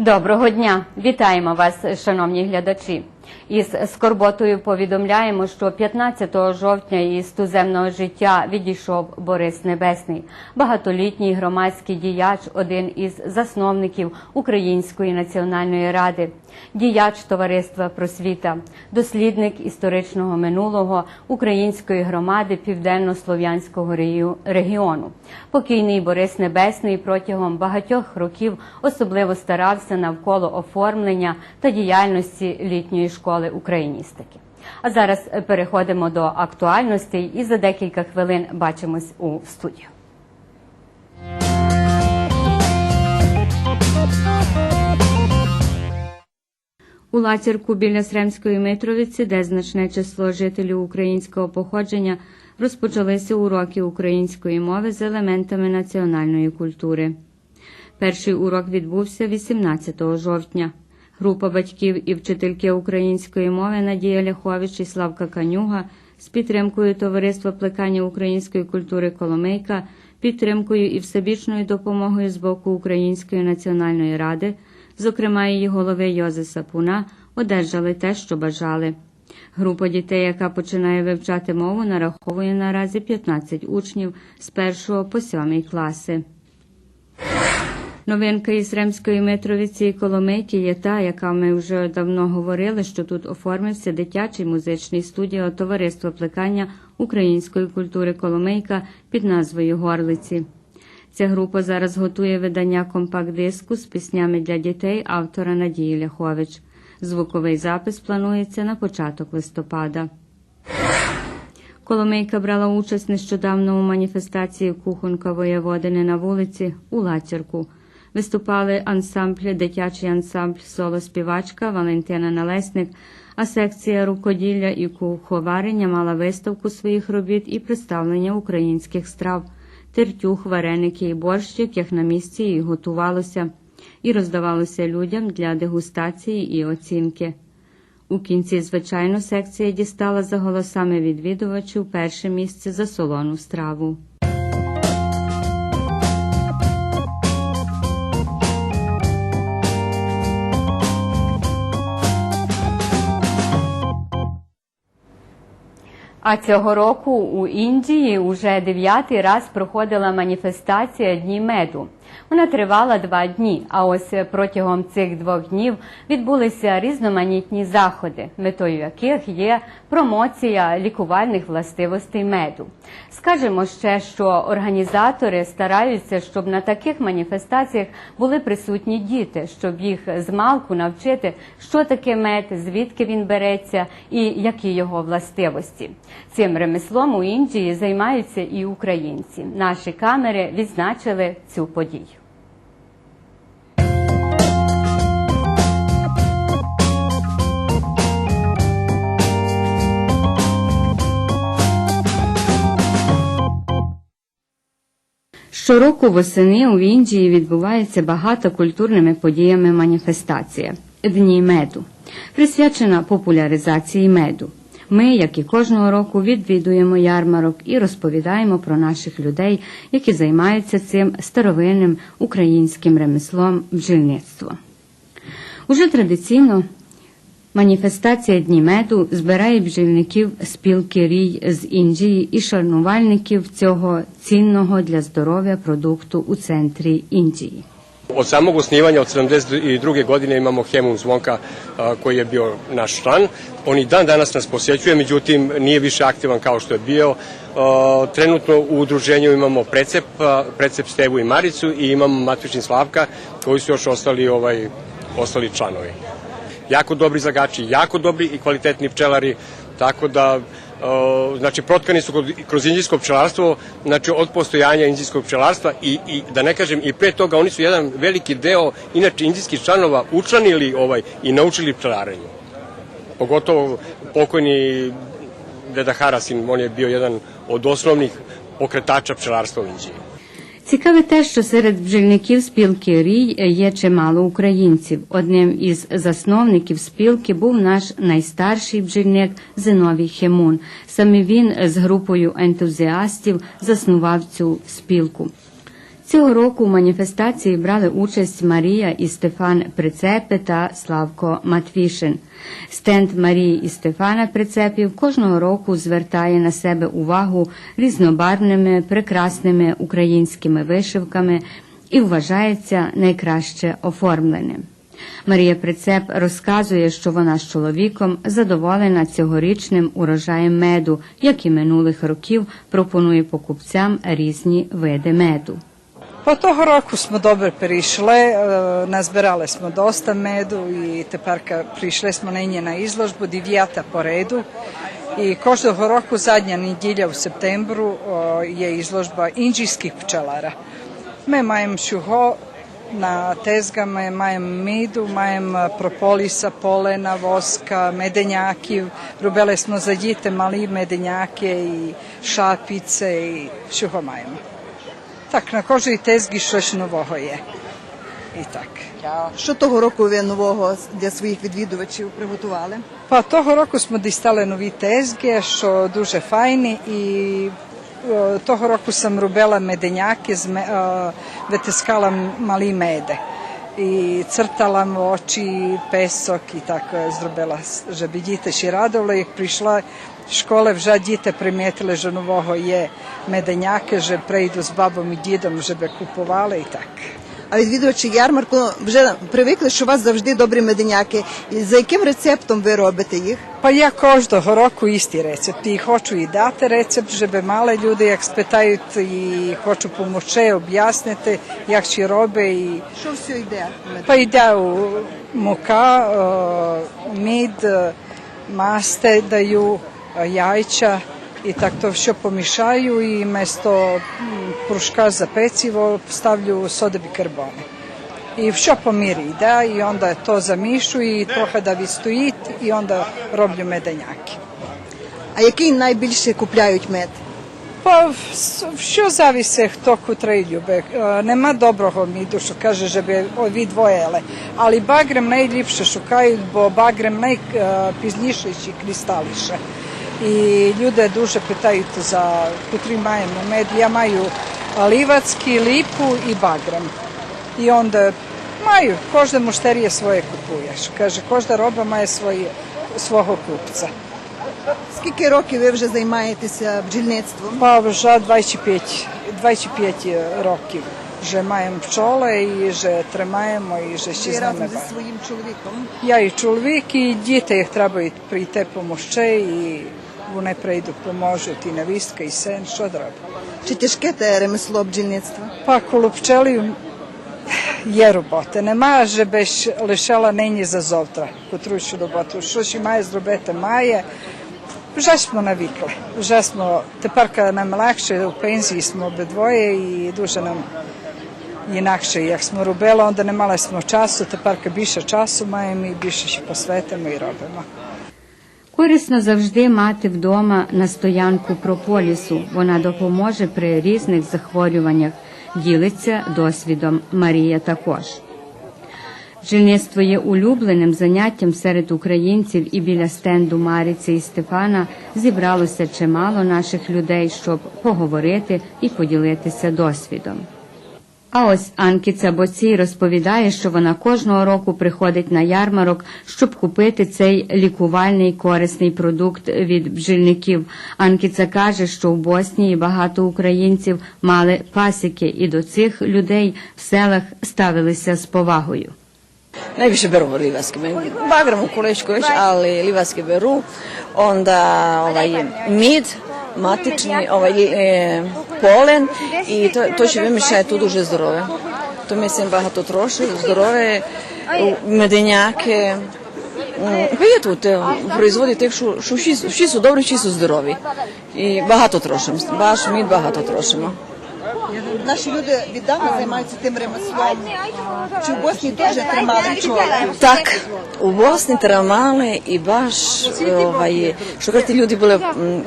Доброго дня! Вітаємо вас, шановні глядачі. Із скорботою повідомляємо, що 15 жовтня із туземного життя відійшов Борис Небесний, багатолітній громадський діяч, один із засновників Української національної ради, діяч товариства просвіта, дослідник історичного минулого української громади південно-слов'янського регіону. Покійний Борис Небесний протягом багатьох років особливо старався навколо оформлення та діяльності літньої школи україністики. А зараз переходимо до актуальностей і за декілька хвилин бачимось у студію. У Лацірку біля Сремської Митровиці, де значне число жителів українського походження, розпочалися уроки української мови з елементами національної культури. Перший урок відбувся 18 жовтня. Група батьків і вчительки української мови Надія Ляхович і Славка Канюга з підтримкою Товариства плекання української культури Коломийка, підтримкою і всебічною допомогою з боку Української національної ради, зокрема її голови Йози Сапуна, одержали те, що бажали. Група дітей, яка починає вивчати мову, нараховує наразі 15 учнів з 1 по 7 класи. Новинка із Ремської Митровиці і Коломийки є та, яка ми вже давно говорили, що тут оформився дитячий музичний студіо Товариства плекання української культури Коломийка під назвою Горлиці. Ця група зараз готує видання компакт-диску з піснями для дітей автора Надії Ляхович. Звуковий запис планується на початок листопада. Коломийка брала участь нещодавно у маніфестації Кухонка Воєводини на вулиці у Лацірку. Виступали ансамбль, дитячий ансамбль соло співачка Валентина Налесник, а секція рукоділля і куховарення мала виставку своїх робіт і представлення українських страв, тертюх, вареники і борщ, яких на місці і готувалося, і роздавалося людям для дегустації і оцінки. У кінці, звичайно, секція дістала за голосами відвідувачів перше місце за солону страву. А цього року у Індії уже дев'ятий раз проходила маніфестація Дні меду. Вона тривала два дні. А ось протягом цих двох днів відбулися різноманітні заходи, метою яких є промоція лікувальних властивостей меду. Скажемо ще, що організатори стараються, щоб на таких маніфестаціях були присутні діти, щоб їх з малку навчити, що таке мед, звідки він береться і які його властивості. Цим ремеслом у Індії займаються і українці. Наші камери відзначили цю подію. Щороку восени у Індії відбувається багато культурними подіями маніфестація Дні меду, присвячена популяризації меду. Ми, як і кожного року, відвідуємо ярмарок і розповідаємо про наших людей, які займаються цим старовинним українським ремеслом бджільництва. Уже традиційно Маніфестація Дні меду збирає бджільників спілки рій з Індії і шанувальників цього цінного для здоров'я продукту у центрі Індії. Od samog osnivanja od 72. godine imamo Hemum Zvonka koji je bio naš član. On i dan danas nas posjećuje, međutim nije više aktivan kao što je bio. Trenutno u udruženju imamo Precep, Precep Stevu i Maricu i imamo Matični Slavka koji su još ostali, ovaj, ostali članovi. Jako dobri zagači, jako dobri i kvalitetni pčelari, tako da znači protkani su kroz indijsko pčelarstvo, znači od postojanja indijskog pčelarstva i, i da ne kažem i pre toga oni su jedan veliki deo inače indijskih članova učlanili ovaj i naučili pčelarenju. Pogotovo pokojni Deda Harasin, on je bio jedan od osnovnih pokretača pčelarstva u Indiji. Цікаве те, що серед бджільників спілки Рій є чимало українців. Одним із засновників спілки був наш найстарший бджільник Зиновій Хемун. Саме він з групою ентузіастів заснував цю спілку. Цього року у маніфестації брали участь Марія і Стефан Прицепи та Славко Матвішин. Стенд Марії і Стефана Прицепів кожного року звертає на себе увагу різнобарвними, прекрасними українськими вишивками і вважається найкраще оформленим. Марія Прицеп розказує, що вона з чоловіком задоволена цьогорічним урожаєм меду, як і минулих років пропонує покупцям різні види меду. Pa того року smo dobro prišle, e, nazberale smo dosta medu i teparka prišle smo na nje na izložbu по реду. І кожного року задня неділя в септембру о, є ізложба індійських пчелара. Ми маємо чого на тезгами, маємо міду, маємо прополіса, полена, воска, меденяків. Робили smo за діти малі меденяки і шапіце і чого маємо. Так, на кожній тезгі щось нового є. І так. Що того року ви нового для своїх відвідувачів приготували? Па того року smo дістали нові тезги, що дуже файні, і того року sam робила меденяки, з ме- е, витискала малі меде. І цртала в очі, песок і так зробила, щоб діти ще радували. Як прийшла школи, вже діти примітили, що нового є меденяки, що прийду з бабом і дідом, щоб купували і так. А відвідувачі ярмарку вже привикли, що у вас завжди добрі меденяки. І За яким рецептом ви робите їх? Pa ja кожного року isti recept i hoću i dati recept, żeby male ljudi jak spytaють i hoću pomoći, objasniti jak će robe i Що все йде? pa ide u muka, e, mid, jajča i tak to все pomішаю i mesto pruška za pecivo stavlju soda bikarbone. I по мірі йде, і onda то замішу, і трохи да відстоїть, і onda роблю меденяки. А який найбільше купляють мед? Па с- що зависе хто котрий любе. Е, Нема доброго міду, що каже, щоб ви двоєли. Але багрем найліпше шукають, бо багрем найпізніше і кристаліше. І люди дуже питають за котрі маємо мед. Я маю лівацький, ліпу і багрем. І onda маю, кожна муштерія своє купує. Каже, кожна роба має своє, свого купця. Скільки років ви вже займаєтеся бджільництвом? Па вже 25, 25 років. Вже маємо пчоли і вже тримаємо, і вже ще з ними. разом зі своїм чоловіком. Я і чоловік, і діти їх треба прийти помогти, і вони прийдуть, поможуть і навістка, і син, що треба. Чи тяжке те ремесло бджільництва? Па коло пчелів є робота. Нема, щоб лишала нині за завтра, котрущу роботу. Що ж має зробити, має. Вже smo навікли. Вже smo, тепер нам легше, у пенсії smo обидвоє і дуже нам інакше, як smo робили, onda не мали smo часу, тепер більше часу маємо і більше ще посвятимо і робимо. Корисно завжди мати вдома настоянку прополісу. Вона допоможе при різних захворюваннях. Ділиться досвідом Марія також. Бджільництво є улюбленим заняттям серед українців і біля стенду Маріці і Стефана зібралося чимало наших людей, щоб поговорити і поділитися досвідом. А ось Анкіця Боцій розповідає, що вона кожного року приходить на ярмарок, щоб купити цей лікувальний корисний продукт від бджільників. Анкіця каже, що в Боснії багато українців мали пасіки, і до цих людей в селах ставилися з повагою. Najviše beru livarske. Bagram u Kulečku već, ali livarske beru. Onda ovaj mid, matični, ovaj polen і то, то що вимішає тут дуже здорове. То місцем багато трошки, здорове, меденяки. Ви Є тут производять тих, що, са добрі, са здорові. І багато трошимо. Баш мід багато трошимо. Наші люди віддавна займаються тим ремеслом. Чи в Боснії теж тримали чого? Так, у Босні тримали і баш, що кажуть, люди були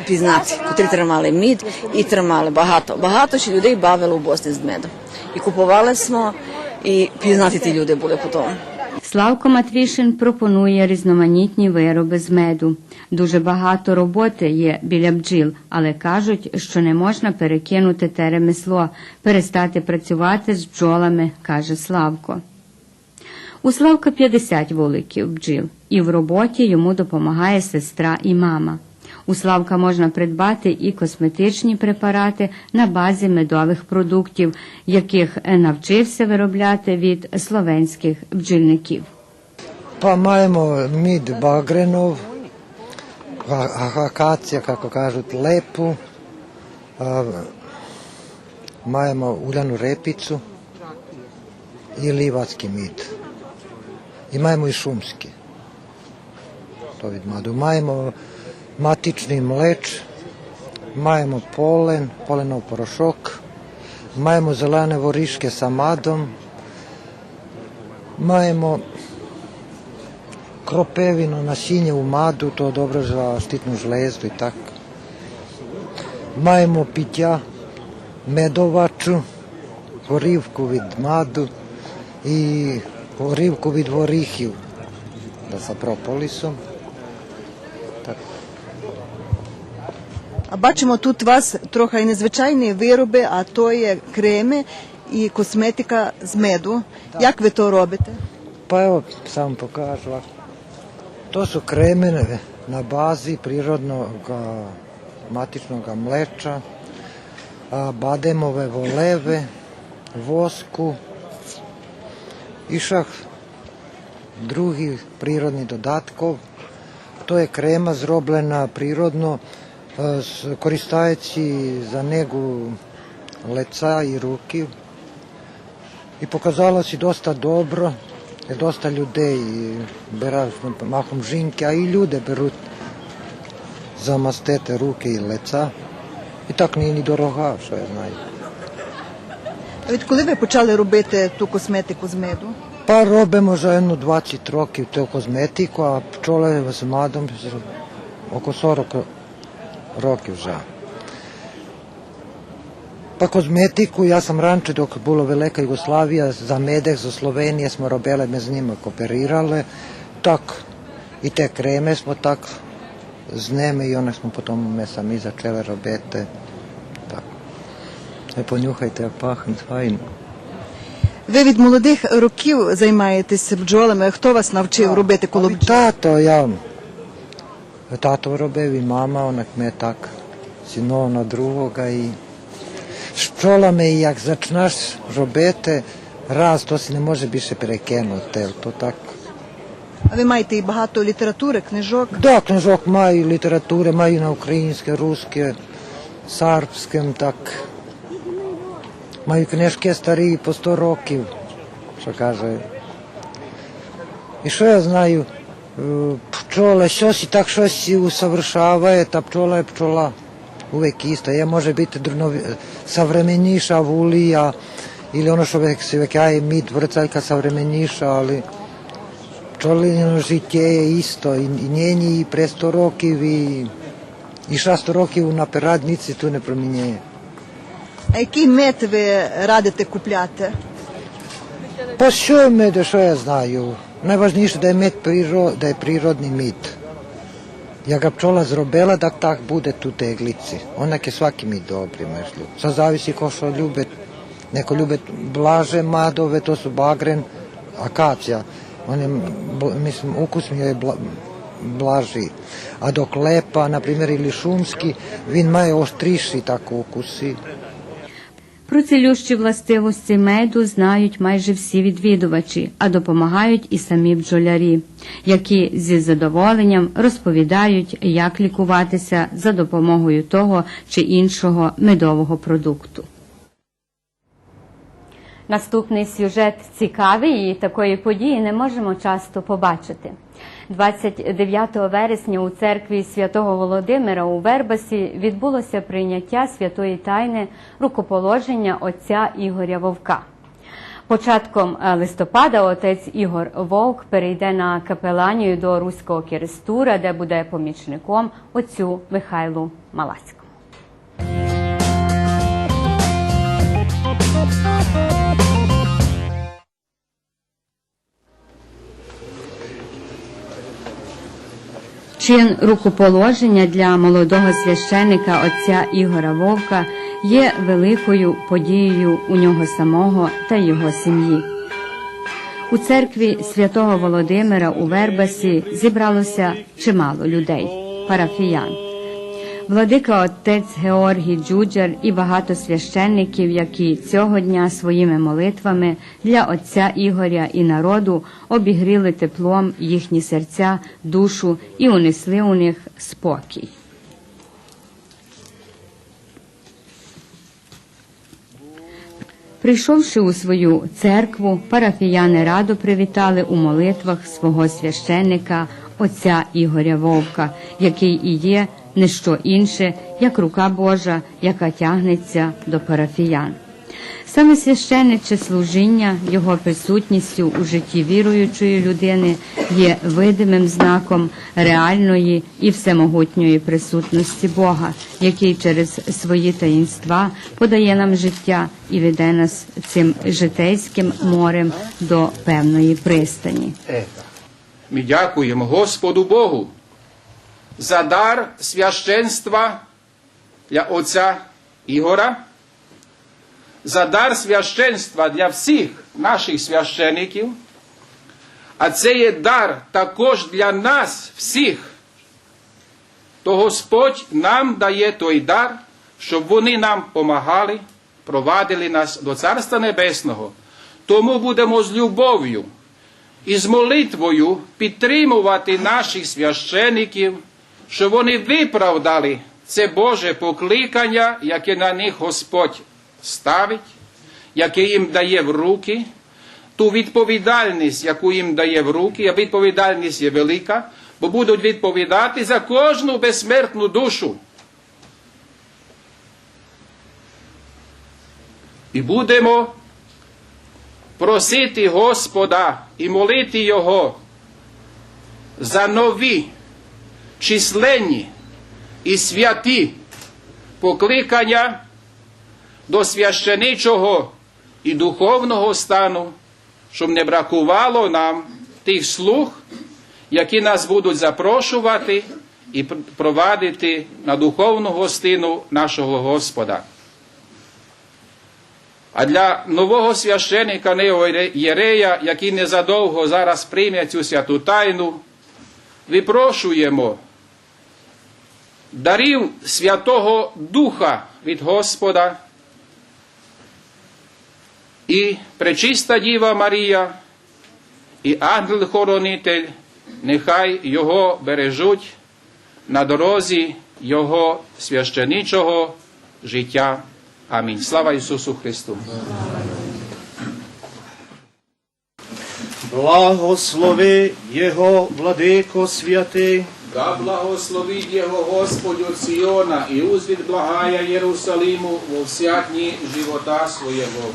пізнаті, котрі тримали мід і тримали багато. Багато ще людей бавило у Босні з медом. І купували смо, і пізнаті ті люди були потім. Славко Матвішин пропонує різноманітні вироби з меду. Дуже багато роботи є біля бджіл, але кажуть, що не можна перекинути те ремесло, перестати працювати з бджолами, каже Славко. У Славка 50 вуликів бджіл, і в роботі йому допомагає сестра і мама. У Славка можна придбати і косметичні препарати на базі медових продуктів, яких навчився виробляти від словенських бджільників. Pa bagrenov, a- akacija, kako kažu, lepu, a, majemo uljanu repicu i livatski mid. I majemo i šumski. To vid madu. Majemo matični mleč, majemo polen, polenov porošok, majemo zelene voriške sa madom, majemo kropevino nasinje u madu, to je dobro za štitnu žlezdu i tako. Majemo pitja, medovaču, gorivku vid madu i gorivku vid vorihiju, da sa propolisom. А бачимо, тут у вас трохи незвичайні вироби, а то є креми і косметика з меду. Як ви то робите? Evo, sam pokažu. ovako. To su kreme na bazi prirodnog matičnog mleča, bademove voleve, vosku i šah drugih prirodnih dodatkov. To je krema zroblena prirodno, koristajući za negu leca i ruki i pokazalo se dosta dobro, jer dosta людей mahom žinke, a i ljude beru za mastete ruke i leca. І так не, дорога, що я знаю. А Відколи ви почали робити ту косметику з меду? Па робимо вже ну, 20 років ту косметику, а пчоли з мадом з- око 40 років вже. Pa kozmetiku, ja sam ranče dok bilo velika Jugoslavija, za medek, za Slovenije smo robile, me z njima kooperirale, tak, i te kreme smo tak z njeme i one smo potom me sami začele robiti, tak. E, ponjuhajte, jak pahne, fajno. Ви від молодих років займаєтесь бджолами. Хто вас навчив робити коло tato, ja, tato robevi mama, onak me tak sinovna drugoga i s pčolami, jak začnaš робити раз, то не може більше перекинути, то так. А ви маєте і багато літератури, книжок. Да, книжок маю, літератури маю на українське, русське, сарбським, так. Маю книжки старі по 100 років, що каже. І що я знаю, пчола щось і так щось і усовершаває, та пчола є пчола. Uvek isto. Je može biti drnovi, savremeніша вулія, ili ono što vek se vek jaje mit, vrcaljka savremeніша, ali pčolino žitje je isto. I, i njeni i pre 100 rokів, i, i 600 років на перадниці tu ne promінjає. А який мед ви радите купляти? Pa що med, що я знаю? Najvažніше da je med priro, da je prirodni mit. Ja ga pčola zrobela da tak bude tu teglici. Onak je svaki mit dobri mešlju. Sad zavisi ko što ljube. Neko ljube blaže madove, to su bagren, akacija. On je, mislim, ukus mi je bla, blaži. A dok lepa, na primjer, ili šumski, vin maje oštriši tako ukusi. Про цілющі властивості меду знають майже всі відвідувачі, а допомагають і самі бджолярі, які зі задоволенням розповідають, як лікуватися за допомогою того чи іншого медового продукту. Наступний сюжет цікавий і такої події не можемо часто побачити. 29 вересня у церкві святого Володимира у Вербасі відбулося прийняття святої тайни рукоположення отця Ігоря Вовка. Початком е, листопада отець Ігор Вовк перейде на капеланію до Руського Кірестура, де буде помічником отцю Михайлу Малацькому. Чин рукоположення для молодого священика отця Ігора Вовка є великою подією у нього самого та його сім'ї. У церкві святого Володимира у Вербасі зібралося чимало людей, парафіян. Владика отець Георгій Джуджар і багато священників, які цього дня своїми молитвами для отця Ігоря і народу обігріли теплом їхні серця, душу і унесли у них спокій. Прийшовши у свою церкву, парафіяни радо привітали у молитвах свого священника отця Ігоря Вовка, який і є не що інше, як рука Божа, яка тягнеться до парафіян. Саме священниче служіння його присутністю у житті віруючої людини є видимим знаком реальної і всемогутньої присутності Бога, який через свої таїнства подає нам життя і веде нас цим житейським морем до певної пристані. Ми дякуємо Господу Богу за дар священства для отця Ігора, за дар священства для всіх наших священиків, а це є дар також для нас всіх. То Господь нам дає той дар, щоб вони нам помагали, провадили нас до Царства Небесного. Тому будемо з любов'ю і з молитвою підтримувати наших священиків, щоб вони виправдали це Боже покликання, яке на них Господь ставить, яке їм дає в руки, ту відповідальність, яку їм дає в руки, а відповідальність є велика, бо будуть відповідати за кожну безсмертну душу. І будемо просити Господа і молити Його за нові, численні і святі покликання до священичого і духовного стану, щоб не бракувало нам тих слуг, які нас будуть запрошувати і провадити на духовну гостину нашого Господа. А для нового священика Єрея, який незадовго зараз прийме цю святу тайну, випрошуємо дарів Святого Духа від Господа і пречиста Діва Марія, і ангел-хоронитель, нехай його бережуть на дорозі Його священичого життя. Амінь. Слава Ісусу Христу! Благослови Його, владико святий, Да благословить Його Господь от Сіона і узвід благая Єрусалиму во дні живота своєго.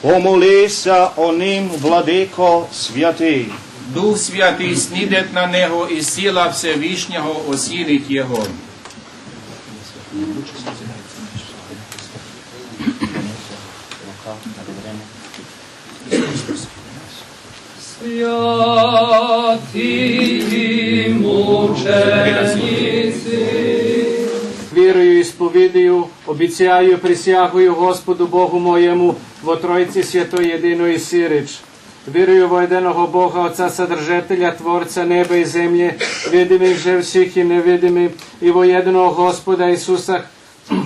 помолися о ним, владико святий. Дух Святий снідет на нього і сила Всевишнього осілить його. Вірою і сповідаю, обіцяю, присягую Господу Богу моєму во Тройці Святої Єдиної Сирич. Вірую в єдиного Бога, Отця Содержателя, Творця неба і землі, видимих же всіх і невидимих, і во єдиного Господа Ісуса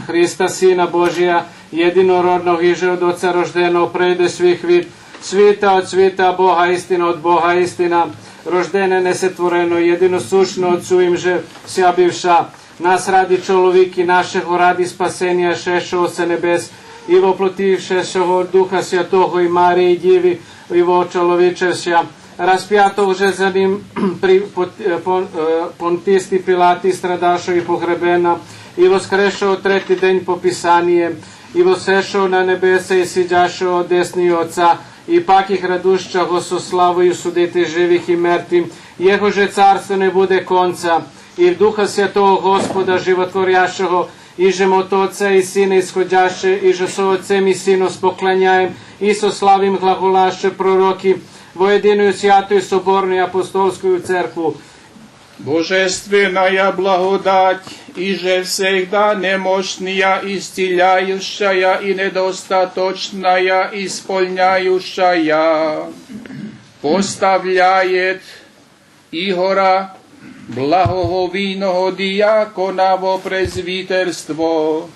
Христа, Сина Божия, єдинородного і же od Отця рожденого, прийде свih від світа od світа, Бога істина od Бога істина, рождене несетворено, єдиносущно Отцу їм же вся бивша, нас ради чоловіки нашого, ради спасення шешого се небес, і воплотившего Духа Святого і Марії Діви, і во чоловічевся, расп'ятого же за ним при понтисти Пилати, страдашо і погребена, і воскрешого третій день по Писанні, і восешого на небеса, і сидящого десні Отця, і пак їх радущого со славою судити живих і мертвим, Його же царство не буде конца, і в Духа Святого Господа Животворящого, і же от Отца і Сина исходяще, і же со Отцем і Сином споклоняєм, і со славим глаголаще пророки, во єдиною святою соборною апостольською церкву, Божественная благодать, и же всегда немощная, исцеляющая и недостаточная, исполняющая, поставляет Игора, благоговійного діякона во презвітерство.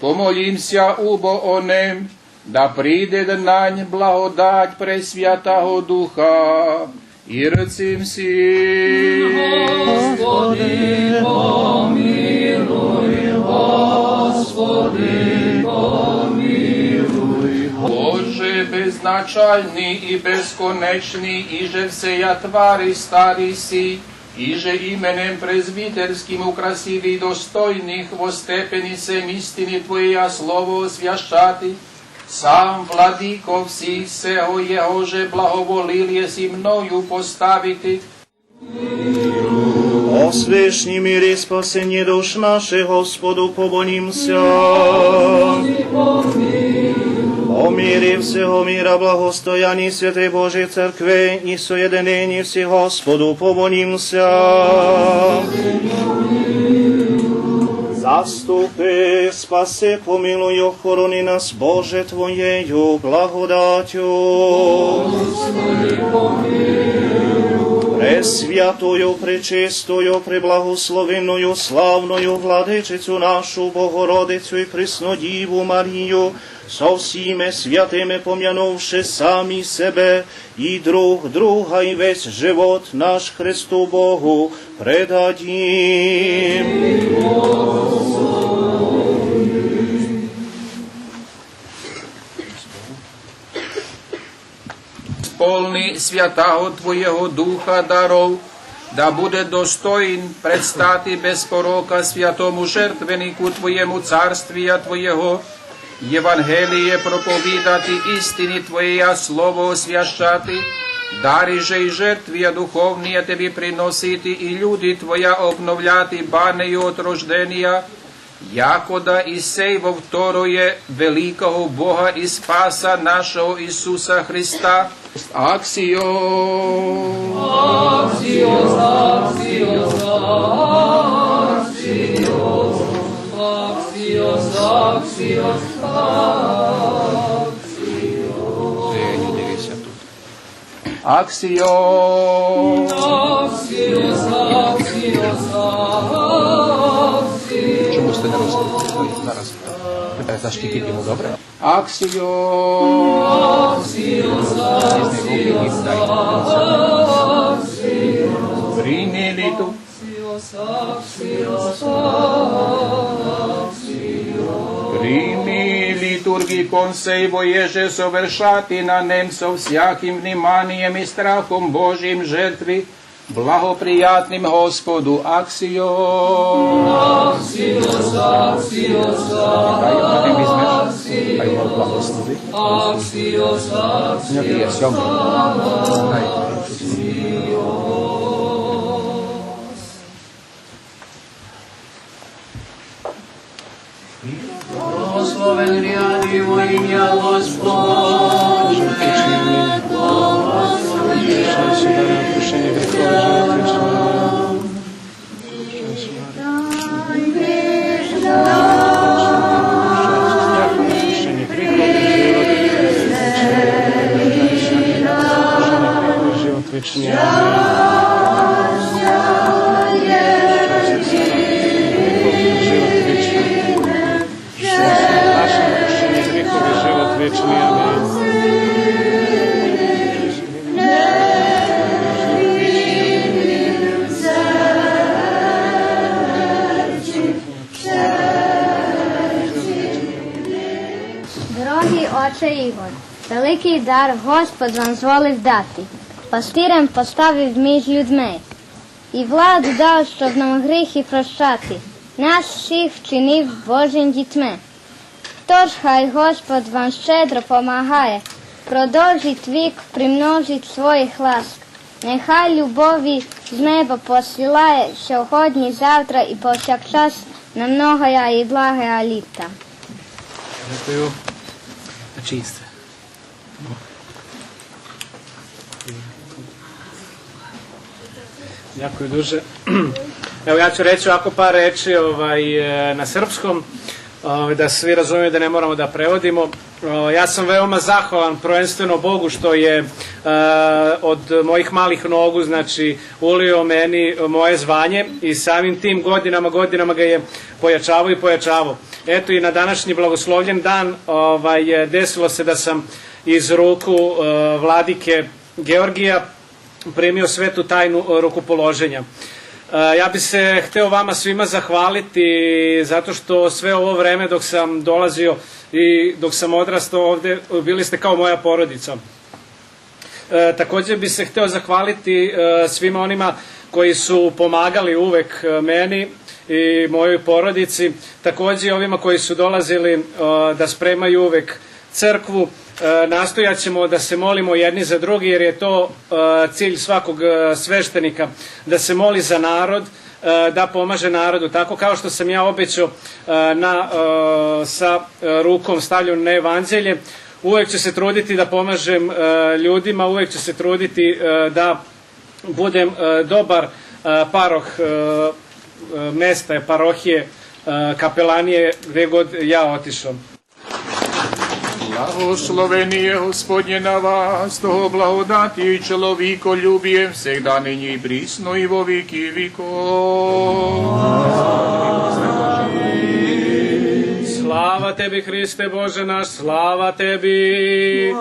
Помолімся убо о нем, да прийде до нань благодать Пресвятого Духа, і рецим всім. Боже, безначальний і безконечний, і же всея твари старі сі, же іменем презвітерським украсиві достойних во степені сем істини Твоя слово освящати, сам владико всіх сего Його же благоволил єсі мною поставити, О свешній мірі спасені душ наших, Господу помолімся. О мірі всього міра, благостоянні святої Божої церкви і соєдинені всі, Господу помолімся. Заступи, спаси, помилуй, охорони нас, Боже Твоєю благодатю. Пресвятою, пречистою, преблагословенною, славною владичицю нашу Богородицю і Преснодіву Марію, со всіми святими пом'янувши самі себе і друг друга, і весь живот наш Христу Богу предадім. Сповни святого Твоєго Духа даров, да буде достоїн предстати без порока святому жертвенику Твоєму царствія Твоєго, Євангеліє проповідати істині Твоєя слово освящати, дарі же й жертвія духовні Тобі приносити, і люди Твоя обновляти банею от рождення, якода і сей вовторує великого Бога і Спаса нашого Ісуса Христа, Аксіо. Аксіо. Чому Різні руки і дайте. Прийняли ту. Прими литургіі консей воеже совершати на нем со всяким вниманием и страхом Божьим жертвы, благоприятным Господу Аксио. Хай один візьмеш, хай Бог благословить. Сьогодні є сьомий. Благословен ряди во ім'я Господь. Дорогий великий дар Господь вам зволив дати, пастирем поставив між людьми, і владу дав, щоб нам гріхи прощати, нас всіх вчинив Божим дітьми. Тож хай Господь вам щедро помагає, продовжить вік, примножить своїх ласк. Нехай любові з неба посилає сьогодні, завтра і повсякчас на многоя і благая літа. Дякую. Чисте. Дякую дуже. Evo ja ću reći ovako par reči ovaj, e, na srpskom, ovaj, da svi razumiju da ne moramo da prevodimo. O, Ja sam veoma zahvalan prvenstveno Bogu što je e, od mojih malih nogu znači ulio meni moje zvanje i samim tim godinama godinama ga je pojačavao i pojačavao. Eto i na današnji blagoslovljen dan ovaj, desilo se da sam iz ruku e, vladike Georgija primio svetu tajnu rukopoloženja. E, Ja bi se hteo vama svima zahvaliti zato što sve ovo vreme dok sam dolazio i dok sam odrastao ovde, bili ste kao moja porodica. E, takođe bi se hteo zahvaliti svima onima koji su pomagali uvek meni i mojoj porodici, takođe ovima koji su dolazili da spremaju uvek crkvu. E, nastojat ćemo da se molimo jedni za drugi jer je to e, cilj svakog e, sveštenika, da se moli za narod, e, da pomaže narodu. Tako kao što sam ja obećao na, sa rukom stavljom na evanđelje, uvek ću se truditi da pomažem ljudima, uvek ću se truditi da budem dobar paroh mesta, parohije, kapelanije, gde god ja otišao. Gospodnje na vas, toho blagodati i človiko ljubijem всегда нині і присно і во віки віков. Slava tebi, Hriste Bože naš, slava tebi!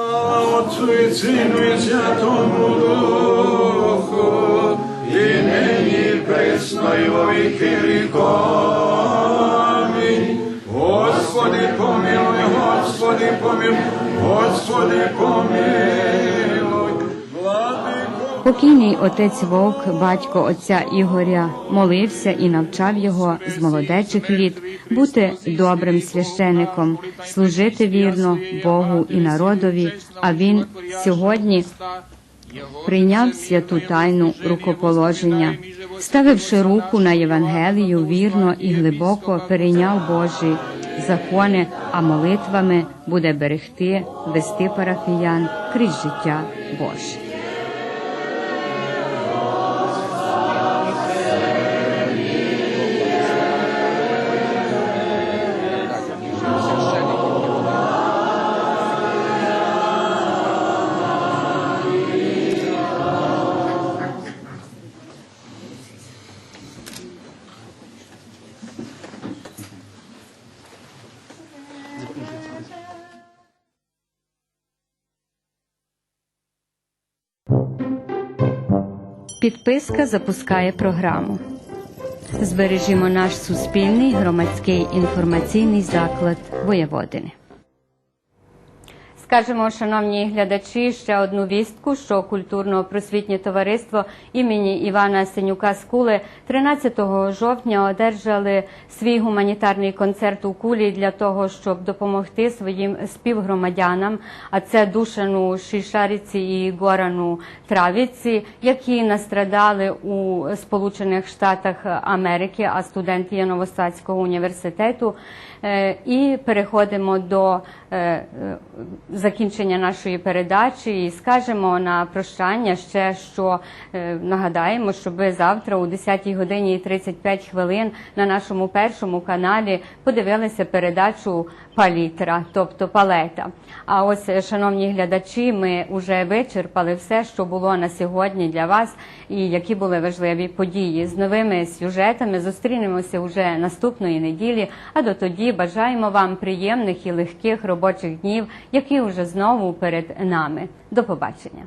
Отцу і Сину і Святому Духу, і нині і присно і во віки віков. Господи помилуй, Господи помилуй. Покійний отець Вовк, батько отця Ігоря, молився і навчав його з молодечих літ бути добрим священиком, служити вірно Богу і народові. А він сьогодні прийняв святу тайну рукоположення, ставивши руку на Євангелію, вірно і глибоко перейняв Божі закони, а молитвами буде берегти, вести парафіян крізь життя Боже. Підписка запускає програму. Збережімо наш суспільний громадський інформаційний заклад Воєводини. Скажемо, шановні глядачі, ще одну вістку, що культурно-просвітнє товариство імені Івана Синюка Скули 13 жовтня одержали свій гуманітарний концерт у кулі для того, щоб допомогти своїм співгромадянам, а це Душану Шишариці і Горану Травіці, які настрадали у Сполучених Штатах Америки, а студенти є Новосадського університету. Е, І переходимо до е, закінчення нашої передачі і скажемо на прощання ще, що е, нагадаємо, що ви завтра о 10 годині і 35 хвилин на нашому першому каналі подивилися передачу палітра, тобто палета. А ось, е, шановні глядачі, ми вже вичерпали все, що було на сьогодні для вас, і які були важливі події. З новими сюжетами зустрінемося вже наступної неділі. А до тоді бажаємо вам приємних і легких робочих днів, які вже знову перед нами. До побачення.